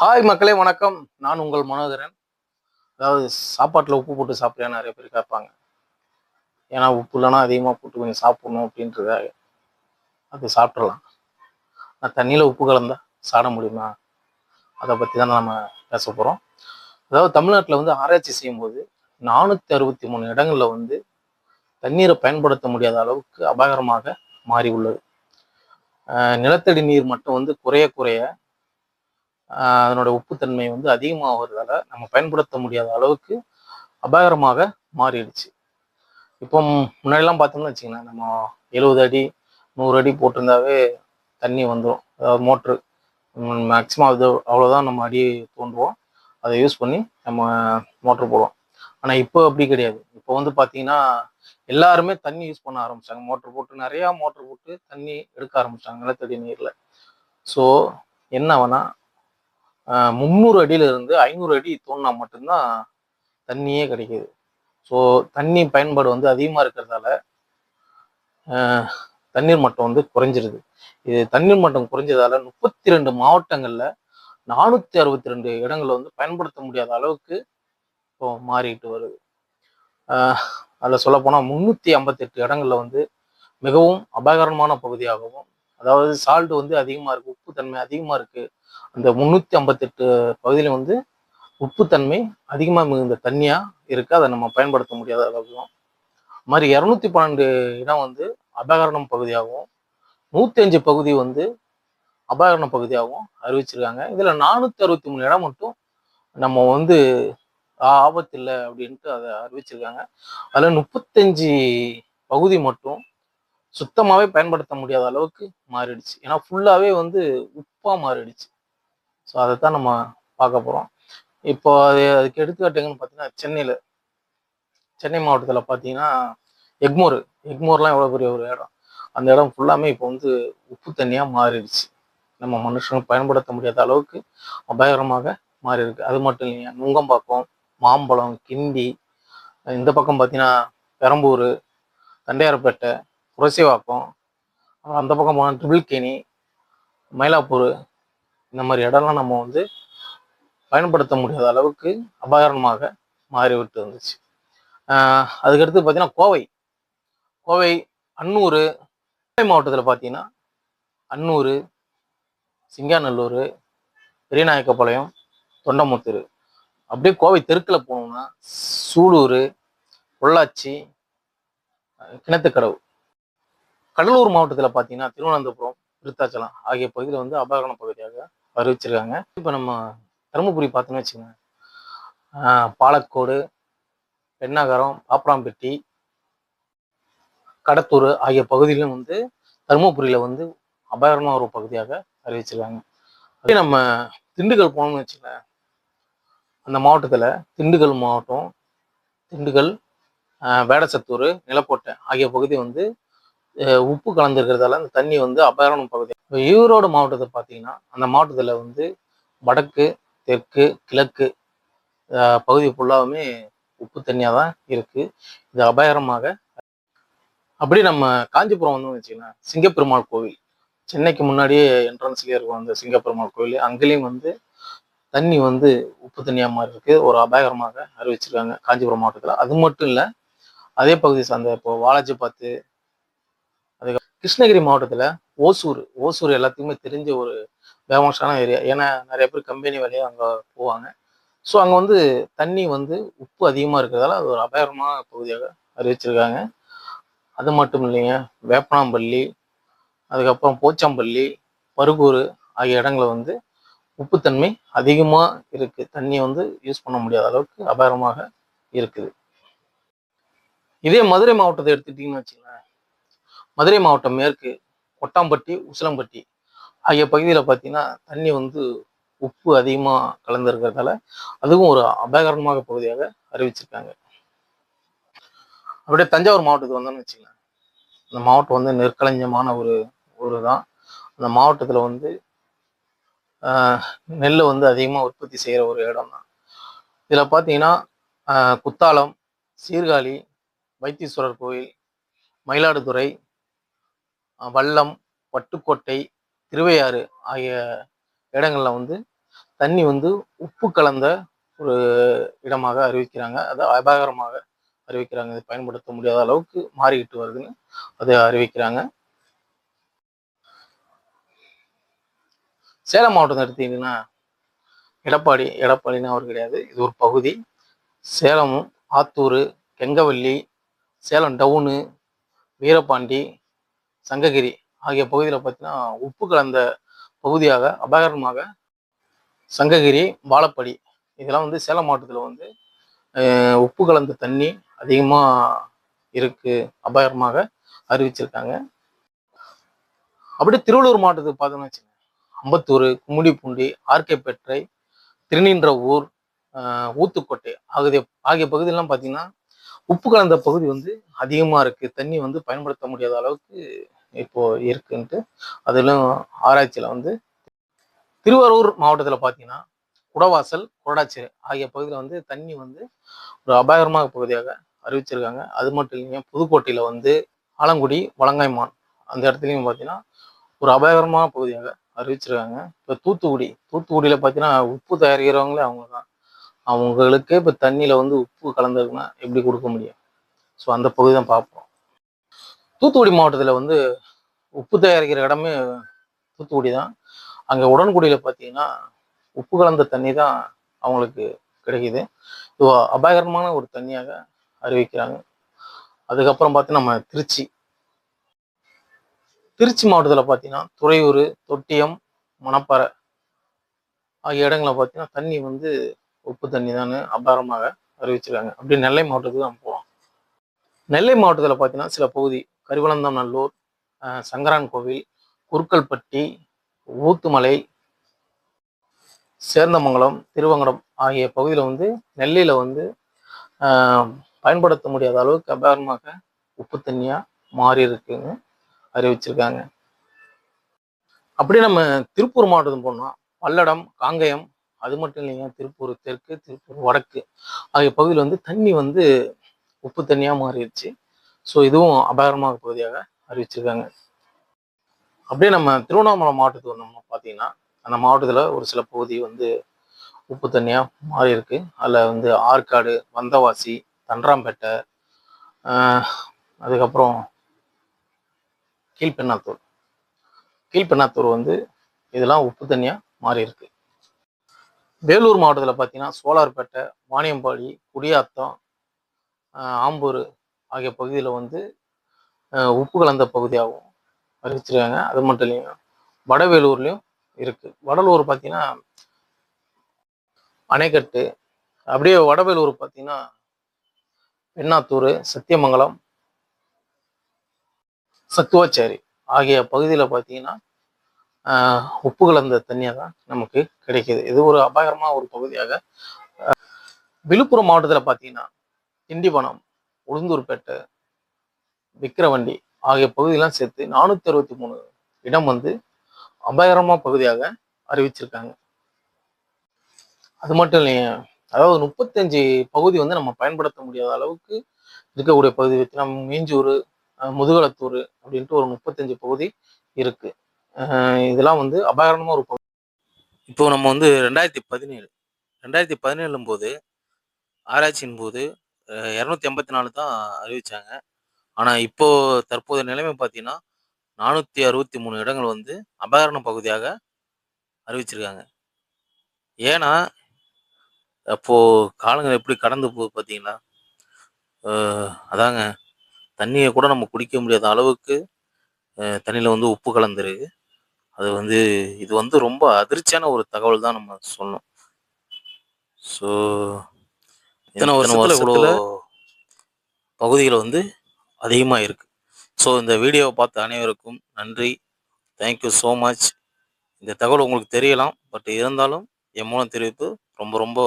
Hi மக்களே வணக்கம். நான் உங்கள் மனோதரன் அதாவது சாப்பாட்டில் உப்பு போட்டு சாப்பிட்றியா நிறைய பேர் கேட்பாங்க. ஏன்னா உப்பு இல்லைன்னா அதிகமாக போட்டு கொஞ்சம் சாப்பிடணும் அப்படின்றதாக அது சாப்பிட்றலாம் நான் தண்ணியில் உப்பு கலந்தா சாட முடியுமா? அதை பற்றி தான் நம்ம பேச போகிறோம் அதாவது தமிழ்நாட்டில் வந்து ஆராய்ச்சி செய்யும்போது நானூற்றி அறுபத்தி மூணு இடங்களில் வந்து தண்ணீரை பயன்படுத்த முடியாத அளவுக்கு அபாயகரமாக மாறி உள்ளது. நிலத்தடி நீர் மட்டும் வந்து குறைய குறைய அதனோட உப்புத்தன்மை வந்து அதிகமாகிறதால நம்ம பயன்படுத்த முடியாத அளவுக்கு அபாயகரமாக மாறிடுச்சு. இப்போ முன்னாடிலாம் பார்த்தோம்னு வச்சிங்கன்னா நம்ம எழுபது அடி நூறு அடி போட்டிருந்தாவே தண்ணி வந்துடும் அதாவது மோட்ரு. மேக்ஸிமம் அது அவ்வளோதான் நம்ம அடி தோண்டுவோம். அதை யூஸ் பண்ணி நம்ம மோட்ரு போடுவோம். ஆனால் இப்போ அப்படி கிடையாது. இப்போ வந்து பார்த்தீங்கன்னா எல்லாருமே தண்ணி யூஸ் பண்ண ஆரம்பிச்சாங்க மோட்ரு போட்டு நிறையா மோட்ரு போட்டு தண்ணி எடுக்க ஆரம்பிச்சாங்க நிலத்தடி நீரில். ஸோ என்ன வேணால் முந்நூறு அடியில இருந்து ஐநூறு அடி தோண்டினா மட்டும்தான் தண்ணியே கிடைக்கிது. ஸோ தண்ணி பயன்பாடு வந்து அதிகமாக இருக்கிறதால தண்ணீர் மட்டம் வந்து குறைஞ்சிருது. இது தண்ணீர் மட்டம் குறைஞ்சதால முப்பத்தி ரெண்டு மாவட்டங்களில் நானூற்றி அறுபத்தி ரெண்டு இடங்களில் வந்து பயன்படுத்த முடியாத அளவுக்கு இப்போ மாறிட்டு வருது. அதில் சொல்லப்போனால் முந்நூற்றி ஐம்பத்தெட்டு இடங்களில் வந்து மிகவும் அபாயகரமான பகுதியாகவும் அதாவது சால்ட் வந்து அதிகமாக இருக்கும் உப்புத்தன்மை அதிகமாக இருக்குது அந்த முந்நூற்றி ஐம்பத்தெட்டு பகுதியில் வந்து உப்புத்தன்மை அதிகமாக மிகுந்த தண்ணியாக இருக்குது அதை நம்ம பயன்படுத்த முடியாத அளவுக்கும் மாதிரி இரநூத்தி பன்னெண்டு இடம் வந்து அபாயகரணம் பகுதியாகவும் நூற்றி அஞ்சு பகுதி வந்து அபகரண பகுதியாகவும் அறிவிச்சிருக்காங்க. இதில் நானூற்றி அறுபத்தி மூணு இடம் மட்டும் நம்ம வந்து ஆ- ஆபத்து இல்லை அப்படின்ட்டு அதை அறிவிச்சிருக்காங்க. அதில் முப்பத்தஞ்சு பகுதி மட்டும் சுத்தமாகவே பயன்படுத்த முடியாத அளவுக்கு மாறிடுச்சு. ஏன்னா ஃபுல்லாகவே வந்து உப்பாக மாறிடுச்சு. ஸோ அதை தான் நம்ம பார்க்க போகிறோம் இப்போ அது அதுக்கு எடுத்துக்காட்டுங்கன்னு பார்த்தீங்கன்னா சென்னையில் சென்னை மாவட்டத்தில் பார்த்தீங்கன்னா எக்மோர் எக்மோர்லாம் எவ்வளோ பெரிய ஒரு இடம். அந்த இடம் ஃபுல்லாமே இப்போ வந்து உப்பு தண்ணியாக மாறிடுச்சு. நம்ம மனுஷனுக்கு பயன்படுத்த முடியாத அளவுக்கு அபாயகரமாக மாறி இருக்கு அது மட்டும் இல்லைங்க நுங்கம்பாக்கம் மாம்பழம் கிண்டி இந்த பக்கம் பார்த்தீங்கன்னா பெரம்பூர் தண்டையார்பேட்டை புரசைவாக்கம் அப்புறம் அந்த பக்கம் போனால் ட்ரிபிள்கேணி மயிலாப்பூர் இந்த மாதிரி இடம்லாம் நம்ம வந்து பயன்படுத்த முடியாத அளவுக்கு அபாயகரமாக மாறிவிட்டு வந்துச்சு. அதுக்கடுத்து பார்த்தீங்கன்னா கோவை. கோவை அன்னூர் கோவை மாவட்டத்தில் பார்த்தீங்கன்னா அன்னூர் சிங்காநல்லூர் பெரியநாயக்கப்பாளையம் தொண்டமுத்தூர். அப்படியே கோவை தெருக்கில் போனோம்னா சூலூர் பொள்ளாச்சி கிணத்துக்கடவு. கடலூர் மாவட்டத்தில் பார்த்தீங்கன்னா திருவனந்தபுரம் விருத்தாச்சலம் ஆகிய பகுதியில் வந்து அபாயகரண பகுதியாக அறிவிச்சிருக்காங்க. இப்போ நம்ம தருமபுரி பார்த்தோன்னு வச்சுக்கோங்க. பாலக்கோடு பெண்ணாகரம் பாப்பராம்பட்டி கடத்தூர் ஆகிய பகுதியிலும் வந்து தருமபுரியில் வந்து அபாயகரமான ஒரு பகுதியாக அறிவிச்சிருக்காங்க. அப்படியே நம்ம திண்டுக்கல் போனோம்னு வச்சுக்கோங்க. அந்த மாவட்டத்தில் திண்டுக்கல் மாவட்டம் திண்டுக்கல் வேடசத்தூர் நிலக்கோட்டை ஆகிய பகுதி வந்து உப்பு கலந்துருக்கிறதால அந்த தண்ணி வந்து அபாயகரமான பகுதி. இப்போ ஈரோடு மாவட்டத்தை பார்த்தீங்கன்னா அந்த மாவட்டத்தில் வந்து வடக்கு தெற்கு கிழக்கு பகுதி ஃபுல்லாகவுமே உப்பு தண்ணியாக தான் இருக்குது இது அபாயகரமாக அப்படி நம்ம காஞ்சிபுரம் வந்து வச்சிங்கன்னா சிங்கப்பெருமாள் கோவில். சென்னைக்கு முன்னாடியே என்ட்ரன்ஸ்லேயே இருக்கும் அந்த சிங்கப்பெருமாள் கோவில். அங்கேயும் வந்து தண்ணி வந்து உப்பு தண்ணியாக மாதிரி இருக்குது ஒரு அபாயகரமாக அறிவிச்சிருக்காங்க காஞ்சிபுரம் மாவட்டத்தில். அது மட்டும் இல்லை அதே பகுதி சார்ந்த இப்போ வாலாஜி பார்த்து கிருஷ்ணகிரி மாவட்டத்தில் ஓசூர் ஓசூர் எல்லாத்துக்குமே தெரிஞ்ச ஒரு ஃபேமஸான ஏரியா ஏன்னா நிறைய பேர் கம்பெனி வேலையாக அங்கே போவாங்க. ஸோ அங்கே வந்து தண்ணி வந்து உப்பு அதிகமாக இருக்கிறதால அது ஒரு அபாயமான பகுதியாக அறிவிச்சிருக்காங்க. அது மட்டும் இல்லைங்க வேப்பனாம்பள்ளி அதுக்கப்புறம் போச்சாம்பள்ளி பருகூர் ஆகிய இடங்களில் வந்து உப்புத்தன்மை அதிகமாக இருக்குது தண்ணியை வந்து யூஸ் பண்ண முடியாத அளவுக்கு அபாயமாக இருக்குது. இதே மதுரை மாவட்டத்தை எடுத்துக்கிட்டிங்கன்னு வச்சுங்களேன் மதுரை மாவட்டம் மேற்கு கொட்டாம்பட்டி உசிலம்பட்டி ஆகிய பகுதியில் பார்த்தீங்கன்னா தண்ணி வந்து உப்பு அதிகமாக கலந்துருக்கிறதால அதுவும் ஒரு அபாயகரமாக பகுதியாக அறிவிச்சிருக்காங்க. அப்படியே தஞ்சாவூர் மாவட்டத்துக்கு வந்தோம்னு வச்சுக்கலாம் இந்த மாவட்டம் வந்து நெற்களஞ்சமான ஒரு ஊர் தான் அந்த மாவட்டத்தில் வந்து நெல்லை நெல் வந்து அதிகமாக உற்பத்தி செய்கிற ஒரு இடம் தான் இதில் பார்த்தீங்கன்னா குத்தாலம் சீர்காழி வைத்தீஸ்வரர் கோயில் மயிலாடுதுறை வல்லம் பட்டுக்கோட்டை திருவையாறு ஆகிய இடங்களில் வந்து தண்ணி வந்து உப்பு கலந்த ஒரு இடமாக அறிவிக்கிறாங்க. அதை அபாயகரமாக அறிவிக்கிறாங்க. இதை பயன்படுத்த முடியாத அளவுக்கு மாறிக்கிட்டு வருதுன்னு அதை அறிவிக்கிறாங்க. சேலம் மாவட்டம் எடுத்தீங்கன்னா எடப்பாடி எடப்பாடின்னு அவர் கிடையாது. இது ஒரு பகுதி. சேலமும் ஆத்தூர் கெங்கவல்லி சேலம் டவுனு வீரபாண்டி சங்ககிரி ஆகிய பகுதியில் பார்த்தீங்கன்னா உப்பு கலந்த பகுதியாக அபாயகரமாக சங்ககிரி வாழப்படி இதெல்லாம் வந்து சேலம் மாவட்டத்தில் வந்து உப்பு கலந்த தண்ணி அதிகமாக இருக்கு அபாயகரமாக அறிவிச்சிருக்காங்க. அப்படியே திருவள்ளூர் மாவட்டத்துக்கு பார்த்தோம்னு வச்சுக்கோங்க அம்பத்தூர் கும்மிடிப்பூண்டி ஆர்கேப்பேட்டை திருநின்ற ஊர் ஊத்துக்கோட்டை ஆகிய ஆகிய பகுதியெல்லாம் பார்த்தீங்கன்னா உப்பு கலந்த பகுதி வந்து அதிகமாக இருக்கு. தண்ணி வந்து பயன்படுத்த முடியாத அளவுக்கு இப்போது இருக்குன்ட்டு அதிலும் ஆராய்ச்சியில் வந்து திருவாரூர் மாவட்டத்தில் பார்த்தீங்கன்னா குடவாசல் குடடாச்சேரி ஆகிய பகுதியில் வந்து தண்ணி வந்து ஒரு அபாயகரமாக பகுதியாக அறிவிச்சிருக்காங்க. அது மட்டும் இல்லைங்க புதுக்கோட்டையில் வந்து ஆலங்குடி வலங்காய்மான் அந்த இடத்துலையும் பார்த்தீங்கன்னா ஒரு அபாயகரமான பகுதியாக அறிவிச்சிருக்காங்க. இப்போ தூத்துக்குடி தூத்துக்குடியில் பார்த்தீங்கன்னா உப்பு தயாரிக்கிறவங்களே அவங்க தான் அவங்களுக்கே இப்போ தண்ணியில் வந்து உப்பு கலந்துருக்குன்னா எப்படி கொடுக்க முடியும்? ஸோ அந்த பகுதி தான் பார்ப்போம். தூத்துக்குடி மாவட்டத்தில் வந்து உப்பு தயாரிக்கிற இடமே தூத்துக்குடி தான் அங்கே உடன்குடியில் பார்த்தீங்கன்னா உப்பு கலந்த தண்ணி தான் அவங்களுக்கு கிடைக்குது. இது அபாயகரமான ஒரு தண்ணியாக அறிவிக்கிறாங்க. அதுக்கப்புறம் பார்த்து நம்ம திருச்சி. திருச்சி மாவட்டத்தில் பார்த்தீங்கன்னா துறையூர் தொட்டியம் மணப்பாறை ஆகிய இடங்களில் பார்த்தீங்கன்னா தண்ணி வந்து உப்பு தண்ணி தான் அபாரமாக அறிவிச்சிருக்காங்க. அப்படி நெல்லை மாவட்டத்துக்கு தான் போகலாம் நெல்லை மாவட்டத்தில் பார்த்தீங்கன்னா சில பகுதி கரிவலந்தம் நல்லூர் சங்கரான் கோவில் குருக்கல்பட்டி ஊத்துமலை சேர்ந்தமங்கலம் திருவங்கடம் ஆகிய பகுதியில் வந்து நெல்லையில் வந்து ஆஹ், பயன்படுத்த முடியாத அளவுக்கு அபாரமாக உப்பு தண்ணியாக மாறி இருக்குன்னு அறிவிச்சிருக்காங்க. அப்படியே நம்ம திருப்பூர் மாவட்டம் போனோம் பல்லடம் காங்கயம் அது மட்டும் இல்லைங்க திருப்பூர் தெற்கு திருப்பூர் வடக்கு ஆகிய பகுதியில் வந்து தண்ணி வந்து உப்பு தண்ணியாக மாறிடுச்சு. ஸோ இதுவும் அபாயகரமாக பகுதியாக அறிவிச்சிருக்காங்க. அப்படியே நம்ம திருவண்ணாமலை மாவட்டத்துக்கு வந்தோம்னா பார்த்தீங்கன்னா அந்த மாவட்டத்தில் ஒரு சில பகுதி வந்து உப்பு தண்ணியாக மாறி இருக்கு. அதில் வந்து ஆற்காடு வந்தவாசி தன்றாம்பேட்டை அதுக்கப்புறம் கீழ்பெண்ணாத்தூர். கீழ்பெண்ணாத்தூர் வந்து இதெல்லாம் உப்பு தண்ணியாக மாறி இருக்கு. வேலூர் மாவட்டத்தில் பார்த்தீங்கன்னா சோலார்பேட்டை வாணியம்பாடி குடியாத்தம் ஆம்பூர் ஆகிய பகுதியில் வந்து உப்பு கலந்த பகுதியாகவும் அறிவிச்சிருக்காங்க. அது மட்டும் இல்லைங்க வடவேலூர்லேயும் இருக்கு. வடலூர் பார்த்தீங்கன்னா அணைக்கட்டு அப்படியே வடவேலூர் பார்த்தீங்கன்னா பெண்ணாத்தூர் சத்தியமங்கலம் சத்துவாச்சேரி ஆகிய பகுதியில் பார்த்தீங்கன்னா ஆஹ், உப்பு கலந்த தண்ணியாக தான் நமக்கு கிடைக்குது. இது ஒரு அபாயகரமான ஒரு பகுதியாக விழுப்புரம் மாவட்டத்தில் பார்த்தீங்கன்னா திண்டிவனம் உளுந்தூர்பேட்டை விக்கிரவண்டி ஆகிய பகுதியெல்லாம் சேர்த்து நானூற்றி அறுபத்தி மூணு இடம் வந்து அபாயகரமான பகுதியாக அறிவிச்சிருக்காங்க. அது மட்டும் இல்லைங்க அதாவது முப்பத்தஞ்சு பகுதி வந்து நம்ம பயன்படுத்த முடியாத அளவுக்கு இருக்கக்கூடிய பகுதி நம்ம மீஞ்சூர் முதுகலத்தூர் அப்படின்ட்டு ஒரு முப்பத்தஞ்சு பகுதி இருக்கு. இதெல்லாம் வந்து அபாயகரமாக ஒரு பகுதி. இப்போ நம்ம வந்து ரெண்டாயிரத்தி பதினேழு ரெண்டாயிரத்தி பதினேழும் போது ஆராய்ச்சியின் போது இரநூத்தி எண்பத்தி நாலு தான் அறிவிச்சாங்க. ஆனால் இப்போ தற்போதைய நிலைமை பார்த்தீங்கன்னா நானூற்றி அறுபத்தி மூணு இடங்கள் வந்து அபகரண பகுதியாக அறிவிச்சிருக்காங்க. ஏன்னா அப்போது காலங்கள் எப்படி கடந்து போகுது பார்த்தீங்களா அதாங்க. தண்ணியை கூட நம்ம குடிக்க முடியாத அளவுக்கு தண்ணியில் வந்து உப்பு கலந்துருக்கு. அது வந்து இது வந்து ரொம்ப அதிர்ச்சியான ஒரு தகவல் தான் நம்ம சொல்லணும். ஸோ இத்தனை வருஷத்துல இவ்வளோ பகுதிகள் வந்து அதிகமாக இருக்கு. ஸோ இந்த வீடியோவை பார்த்த அனைவருக்கும் நன்றி. தேங்க்யூ ஸோ மச் இந்த தகவல் உங்களுக்கு தெரியலாம் பட் இருந்தாலும் என் மூலம் தெரிவிப்பு ரொம்ப ரொம்ப